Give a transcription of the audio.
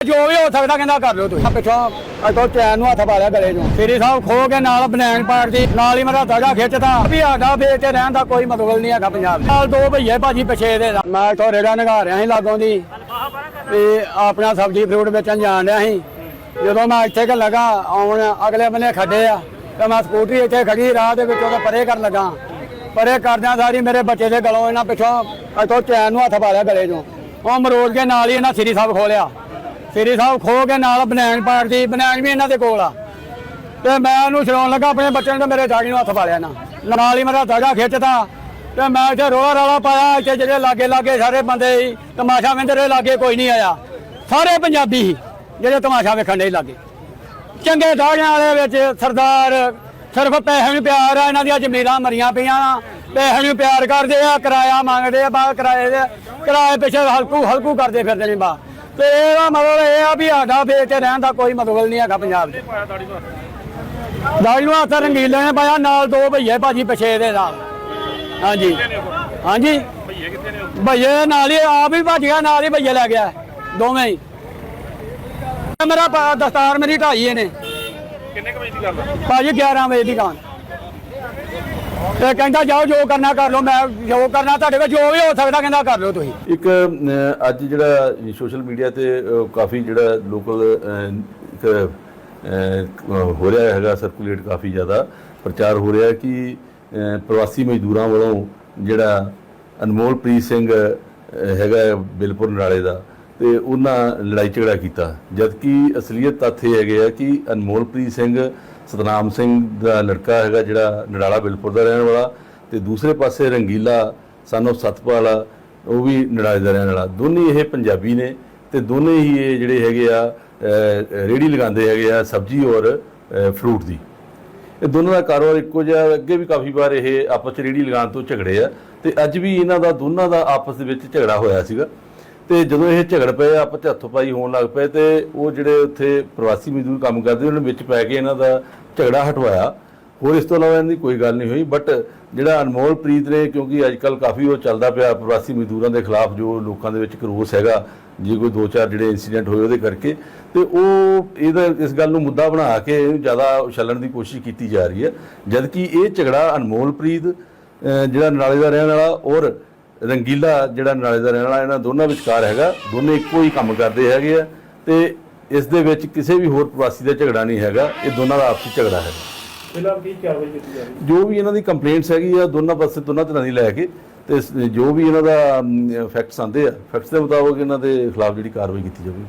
ਜੋ ਵੀ ਹੋ ਸਕਦਾ ਕਹਿੰਦਾ ਕਰ ਲਓ ਤੁਸੀਂ। ਪਿੱਛੋਂ ਅਜੋ ਚੈਨ ਨੂੰ ਹੱਥ ਪਾ ਲਿਆ ਗਲੇ ਨੂੰ। ਸ੍ਰੀ ਸਾਹਿਬ ਖੋ ਕੇ ਨਾਲ ਬਨੈਣ ਪਾੜਦੀ ਨਾਲ ਹੀ ਮੇਰਾ ਦਾਦਾ ਖਿੱਚਦਾ ਵੀ ਸਾਡਾ ਫੇਰ ਤੇ ਰਹਿਣ ਦਾ ਕੋਈ ਮਤਲਬ ਨਹੀਂ ਹੈਗਾ ਪੰਜਾਬ ਦੇ। ਨਾਲ ਦੋ ਭਈਏ ਭਾਜੀ ਪਿਛੇ ਦੇ। ਮੈਂ ਇੱਥੋਂ ਰੇੜਾ ਨਗਾ ਰਿਹਾ ਸੀ ਲਾਗੋਂ ਦੀ। ਤੇ ਆਪਣਾ ਸਬਜ਼ੀ ਫਰੂਟ ਵੇਚਣ ਜਾਣ ਰਿਹਾ ਸੀ। ਜਦੋਂ ਮੈਂ ਇੱਥੇ ਕਿ ਲਗਾ ਆਉਣ ਅਗਲੇ ਬੰਨੇ ਖੱਡੇ ਆ ਤੇ ਮੈਂ ਸਕੂਟਰੀ ਇੱਥੇ ਖੜੀ ਰਾਹ ਦੇ ਵਿੱਚ ਉਹਦਾ ਪਰੇ ਕਰਨ ਲੱਗਾ। ਪਰੇ ਕਰਦਿਆਂ ਸਾਰੀ ਮੇਰੇ ਬੱਚੇ ਦੇ ਗਲੋਂ ਇਹਨਾਂ ਪਿੱਛੋਂ ਇੱਥੋਂ ਚੈਨ ਨੂੰ ਹੱਥ ਪਾ ਲਿਆ ਗਲੇ ਨੂੰ। ਉਹ ਮਰੋੜ ਕੇ ਨਾਲ ਹੀ ਇਹਨਾਂ ਸ੍ਰੀ ਸਾਹਿਬ ਖੋਲਿਆ ਸ੍ਰੀ ਸਾਹਿਬ ਖੋ ਕੇ ਨਾਲ ਬਨੈਣ ਪਾੜਦੀ ਬਨੈਣ ਵੀ ਇਹਨਾਂ ਦੇ ਕੋਲ ਆ। ਤੇ ਮੈਂ ਉਹਨੂੰ ਛਡਾਉਣ ਲੱਗਾ, ਆਪਣੇ ਬੱਚੇ ਨੂੰ ਤੇ ਮੇਰੇ ਦਾੜੀ ਨੂੰ ਹੱਥ ਪਾ ਲਿਆ ਨਾ। ਨਾਲ ਹੀ ਮੇਰਾ ਦਾਦਾ ਖਿੱਚਦਾ। ਤੇ ਮੈਂ ਇੱਥੇ ਰੋਲਾ ਰਾਲਾ ਪਾਇਆ, ਇੱਥੇ ਜਿਹੜੇ ਲਾਗੇ ਲਾਗੇ ਸਾਰੇ ਬੰਦੇ ਸੀ, ਤਮਾਸ਼ਾ ਵੇਂਦੇ ਰਹੇ ਲਾਗੇ ਕੋਈ ਨਹੀਂ ਆਇਆ। ਸਾਰੇ ਪੰਜਾਬੀ ਸੀ, ਜਿਹੜੇ ਤਮਾਸ਼ਾ ਵੇਖਣ ਦੇ ਲਾਗੇ। ਚੰਗੇ ਦਾੜਿਆਂ ਵਾਲੇ ਵਿੱਚ ਸਰਦਾਰ, ਸਿਰਫ ਪੈਸੇ ਨੂੰ ਪਿਆਰ ਆ, ਇਹਨਾਂ ਦੀਆਂ ਜ਼ਮੀਰਾਂ ਮਰੀਆਂ ਪਈਆਂ। ਪੈਸੇ ਨੂੰ ਪਿਆਰ ਕਰਦੇ ਆ, ਕਿਰਾਇਆ ਮੰਗਦੇ ਆ ਬਾਹਰ ਕਿਰਾਏ ਦੇ ਕਿਰਾਏ ਪਿੱਛੇ ਹਲਕੂ ਹਲਕੂ ਕਰਦੇ ਫਿਰਦੇ ਨੇ ਬਾ। ਤੇ ਇਹਦਾ ਮਤਲਬ ਇਹ ਆ ਵੀ ਸਾਡਾ ਵੇਚ ਕੇ ਰਹਿਣ ਦਾ ਕੋਈ ਮਤਲਬ ਨਹੀਂ ਹੈਗਾ ਪੰਜਾਬ 'ਚ। ਦਾੜੀ ਨੂੰ ਹੱਥ। ਰੰਗੀਲੇ ਨੇ ਪਾਇਆ ਨਾਲ ਦੋ ਭਈਏ ਭਾਜੀ ਪਿਛੇ ਦੇ ਨਾਲ। ਹਾਂਜੀ। ਹਾਂਜੀ। ਭਈਏ ਕਿੱਥੇ ਨੇ ਭਈਏ ਨਾਲ ਹੀ ਆਪ ਹੀ ਭੱਜ ਗਿਆ ਨਾਲ ਹੀ ਭਈਏ ਲੈ ਗਿਆ ਦੋਵੇਂ ਹੀ। ਮੇਰਾ ਪ- ਦਸਤਾਰ ਮੇਰੀ ਢਾਈ ਇਹਨੇ। ਕਿੰਨੇ ਕੁ ਵਜੇ ਦੀ ਗੱਲ ਆ? ਭਾਜੀ 11 ਵਜੇ ਦੀ ਦੁਕਾਨ ਤੇ ਕਹਿੰਦਾ ਜਾਓ ਜੋ ਕਰਨਾ ਕਰ ਲਓ ਮੈਂ ਜੋ ਕਰਨਾ ਤੁਹਾਡੇ ਕੋਲ ਜੋ ਵੀ ਹੋ ਸਕਦਾ ਕਹਿੰਦਾ ਕਰ ਲਓ ਤੁਸੀਂ। ਇੱਕ ਅਹ, ਅੱਜ ਜਿਹੜਾ ਸੋਸ਼ਲ ਮੀਡੀਆ ਤੇ ਅਹ, ਕਾਫੀ ਜਿਹੜਾ ਲੋਕਲ ਇੱਕ ਅਹ, ਹੋ ਰਿਹਾ ਹੈਗਾ ਸਰਕੂਲੇਟ ਕਾਫੀ ਜ਼ਿਆਦਾ। ਪ੍ਰਚਾਰ ਹੋ ਰਿਹਾ ਕਿ ਅਹ, ਪ੍ਰਵਾਸੀ ਮਜ਼ਦੂਰਾਂ ਵੱਲੋਂ ਜਿਹੜਾ ਅਨਮੋਲਪ੍ਰੀਤ ਸਿੰਘ ਅਹ, ਹੈਗਾ ਬਿਲਪੁਰ ਨਾਲੇ ਦਾ ਤੇ ਉਹਨਾਂ ਲੜਾਈ ਝਗੜਾ ਕੀਤਾ। ਜਦਕਿ ਅਸਲੀਅਤ ਤੱਥ ਇਹ ਹੈਗੇ ਆ ਕਿ ਅਨਮੋਲਪ੍ਰੀਤ ਸਿੰਘ ਸਤਨਾਮ ਸਿੰਘ ਦਾ ਲੜਕਾ ਹੈਗਾ ਜਿਹੜਾ ਨੜਾਲਾ ਬਿਲਪੁਰ ਦਾ ਰਹਿਣ ਵਾਲਾ ਤੇ ਦੂਸਰੇ ਪਾਸੇ ਰੰਗੀਲਾ ਸਾਨੂੰ ਸਤਪਾਲ ਉਹ ਵੀ ਨੜਾਲੇ ਦਾ ਰਹਿਣ ਵਾਲਾ। ਦੋਨੇ ਇਹ ਪੰਜਾਬੀ ਨੇ ਤੇ ਦੋਨੇ ਹੀ ਇਹ ਜਿਹੜੇ ਹੈਗੇ ਆ ਅਹ, ਰੇਹੜੀ ਲਗਾਉਂਦੇ ਹੈਗੇ ਆ ਸਬਜ਼ੀ ਔਰ ਫਰੂਟ ਦੀ। ਇਹ ਦੋਨਾਂ ਦਾ ਕਾਰੋਬਾਰ ਇੱਕੋ ਜਿਹਾ ਅੱਗੇ ਵੀ ਕਾਫੀ ਵਾਰ ਇਹ ਆਪਸ ਚ ਰੇਹੜੀ ਲਗਾਉਣ ਤੋਂ ਝਗੜੇ ਆ ਤੇ ਅੱਜ ਵੀ ਇਹਨਾਂ ਦਾ ਦੋਨਾਂ ਦਾ ਆਪਸ ਦੇ ਵਿੱਚ ਝਗੜਾ ਹੋਇਆ ਸੀਗਾ। ਤੇ ਜਦੋਂ ਇਹ ਝਗੜ ਪਏ ਆਪਸ ਚ ਹੱਥੋਂ-ਪਾਈ ਹੋਣ ਲੱਗ ਪਏ ਤੇ ਉਹ ਜਿਹੜੇ ਉੱਥੇ ਪ੍ਰਵਾਸੀ ਮਜ਼ਦੂਰ ਕੰਮ ਕਰਦੇ, ਉਹਨਾਂ ਵਿੱਚ ਪੈ ਕੇ ਇਹਨਾਂ ਦਾ ਝਗੜਾ ਹਟਵਾਇਆ। ਹੋਰ ਇਸ ਤੋਂ ਇਲਾਵਾ ਇਹਨਾਂ ਦੀ ਕੋਈ ਗੱਲ ਨਹੀਂ ਹੋਈ ਬਟ ਜਿਹੜਾ ਅਨਮੋਲ ਪ੍ਰੀਤ ਨੇ, ਕਿਉਂਕਿ ਅੱਜ ਕੱਲ ਕਾਫੀ ਉਹ ਚੱਲਦਾ ਪਿਆ ਪ੍ਰਵਾਸੀ ਮਜ਼ਦੂਰਾਂ ਦੇ ਖਿਲਾਫ, ਜੋ ਲੋਕਾਂ ਦੇ ਵਿੱਚ ਕਰੋਸ ਹੈਗਾ, ਜੇ ਕੋਈ ਦੋ ਚਾਰ ਜਿਹੜੇ ਇਨਸੀਡੈਂਟ ਹੋਏ ਉਹਦੇ ਕਰਕੇ, ਤੇ ਉਹ ਇਹਦਾ ਇਸ ਗੱਲ ਨੂੰ ਮੁੱਦਾ ਬਣਾ ਕੇ ਇਹਨੂੰ ਜ਼ਿਆਦਾ ਉਛਲਣ ਦੀ ਕੋਸ਼ਿਸ਼ ਕੀਤੀ ਜਾ ਰਹੀ ਹੈ। ਜਦਕਿ ਇਹ ਝਗੜਾ ਅਨਮੋਲ ਪ੍ਰੀਤ ਜਿਹੜਾ ਨਾਲੇ ਦਾ ਰਹਿਣ ਵਾਲਾ ਔਰ ਰੰਗੀਲਾ ਜਿਹੜਾ ਨਾਲੇ ਦਾ ਰਹਿਣ ਵਾਲਾ ਇਹਨਾਂ ਦੋਨਾਂ ਵਿਚਕਾਰ ਹੈਗਾ ਦੋਨੇ ਇੱਕੋ ਹੀ ਕੰਮ ਕਰਦੇ ਹੈਗੇ ਆ ਤੇ ਇਸ ਦੇ ਵਿੱਚ ਕਿਸੇ ਵੀ ਹੋਰ ਪ੍ਰਵਾਸੀ ਦਾ ਝਗੜਾ ਨਹੀਂ ਹੈਗਾ ਇਹ ਦੋਨਾਂ ਦਾ ਆਪਸੀ ਝਗੜਾ ਹੈ। ਫਿਲਹਾਲ ਕੀ ਕਾਰਵਾਈ ਕੀਤੀ ਜਾ ਰਹੀ ਜੋ ਵੀ ਇਹਨਾਂ ਦੀ ਕੰਪਲੇਂਟਸ ਹੈਗੀ ਆ ਦੋਨਾਂ ਪਾਸੇ ਦੋਨਾਂ ਤਰ੍ਹਾਂ ਦੀ ਲੈ ਕੇ ਤੇ ਜੋ ਵੀ ਇਹਨਾਂ ਦਾ ਫੈਕਟਸ ਆਂਦੇ ਆ ਫੈਕਟਸ ਦੇ ਮੁਤਾਬਕ ਇਹਨਾਂ ਦੇ ਖਿਲਾਫ ਜਿਹੜੀ ਕਾਰਵਾਈ ਕੀਤੀ ਜਾਵੇਗੀ।